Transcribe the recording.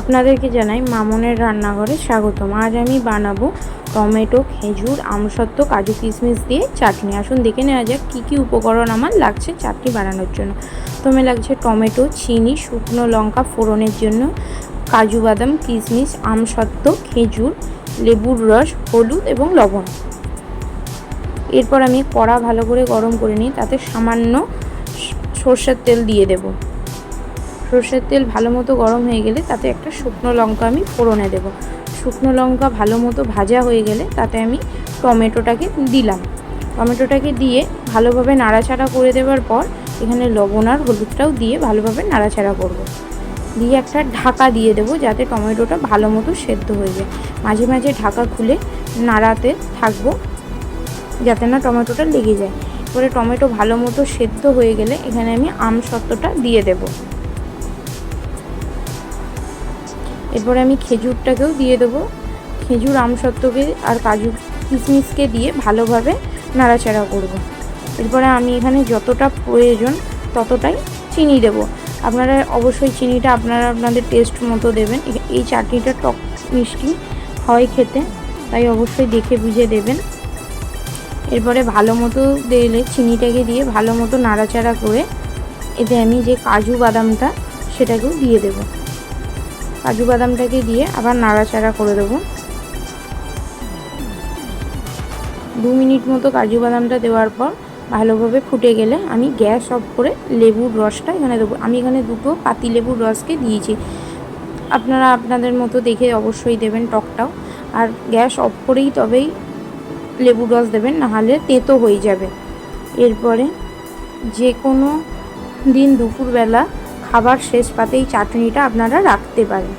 আপনাদেরকে জানাই মামনের রান্নাঘরে স্বাগতম। আজ আমি বানাবো টমেটো, খেজুর, আমসত্ত্ব, কাজু কিশমিশ দিয়ে চাটনি। আসুন দেখে নেওয়া যাক কী কী উপকরণ আমার লাগছে চাটনি বানানোর জন্য। প্রথমে লাগছে টমেটো, চিনি, শুকনো লঙ্কা ফোড়নের জন্য, কাজু বাদাম, কিশমিশ, আমসত্ত্ব, খেজুর, লেবুর রস, হলুদ এবং লবণ। এরপর আমি কড়া ভালো করে গরম করে নিই, তাতে সামান্য সর্ষের তেল দিয়ে দেবো। সর্ষের তেল ভালো মতো গরম হয়ে গেলে তাতে একটা শুকনো লঙ্কা আমি ফোড়নে দেবো। শুকনো লঙ্কা ভালো মতো ভাজা হয়ে গেলে তাতে আমি টমেটোটাকে দিলাম। টমেটোটাকে দিয়ে ভালোভাবে নাড়াচাড়া করে দেওয়ার পর এখানে লবণ আর হলুদটাও দিয়ে ভালোভাবে নাড়াচাড়া করব। দিয়ে একটা ঢাকা দিয়ে দেবো যাতে টমেটোটা ভালো মতো সেদ্ধ হয়ে যায়। মাঝে মাঝে ঢাকা খুলে নাড়াতে থাকব যাতে না টমেটোটা লেগে যায়। এবারে টমেটো ভালো মতো সেদ্ধ হয়ে গেলে এখানে আমি আম সত্ত্বটা দিয়ে দেবো। এরপরে আমি খেজুরটাকেও দিয়ে দেবো। খেজুর আমসত্ত্বকে আর কাজু কিশমিশকে দিয়ে ভালোভাবে নাড়াচাড়া করব। এরপরে আমি এখানে যতটা প্রয়োজন ততটাই চিনি দেব। আপনারা অবশ্যই চিনিটা আপনারা আপনাদের টেস্ট মতো দেবেন। এই চাটনিটা টক মিষ্টি হয় খেতে, তাই অবশ্যই দেখে বুঝে দেবেন। এরপরে ভালো মতো দিলে চিনিটাকে দিয়ে ভালো মতো নাড়াচাড়া করে এতে আমি যে কাজু বাদামটা সেটাকেও দিয়ে দেবো। কাজু বাদামটাকে দিয়ে আবার নাড়াচাড়া করে দেবো। দু মিনিট মতো কাজু বাদামটা দেওয়ার পর ভালোভাবে ফুটে গেলে আমি গ্যাস অফ করে লেবুর রসটা এখানে দেবো। আমি এখানে দুটো পাতি লেবুর রসকে দিয়েছি। আপনারা আপনাদের মতো দেখে অবশ্যই দেবেন টকটাও। আর গ্যাস অফ করেই তবেই লেবুর রস দেবেন, নাহলে তেতো হয়ে যাবে। এরপরে যে কোনো দিন দুপুরবেলা খাবার শেষ পাতেই চাটনিটা আপনারা রাখতে পারেন।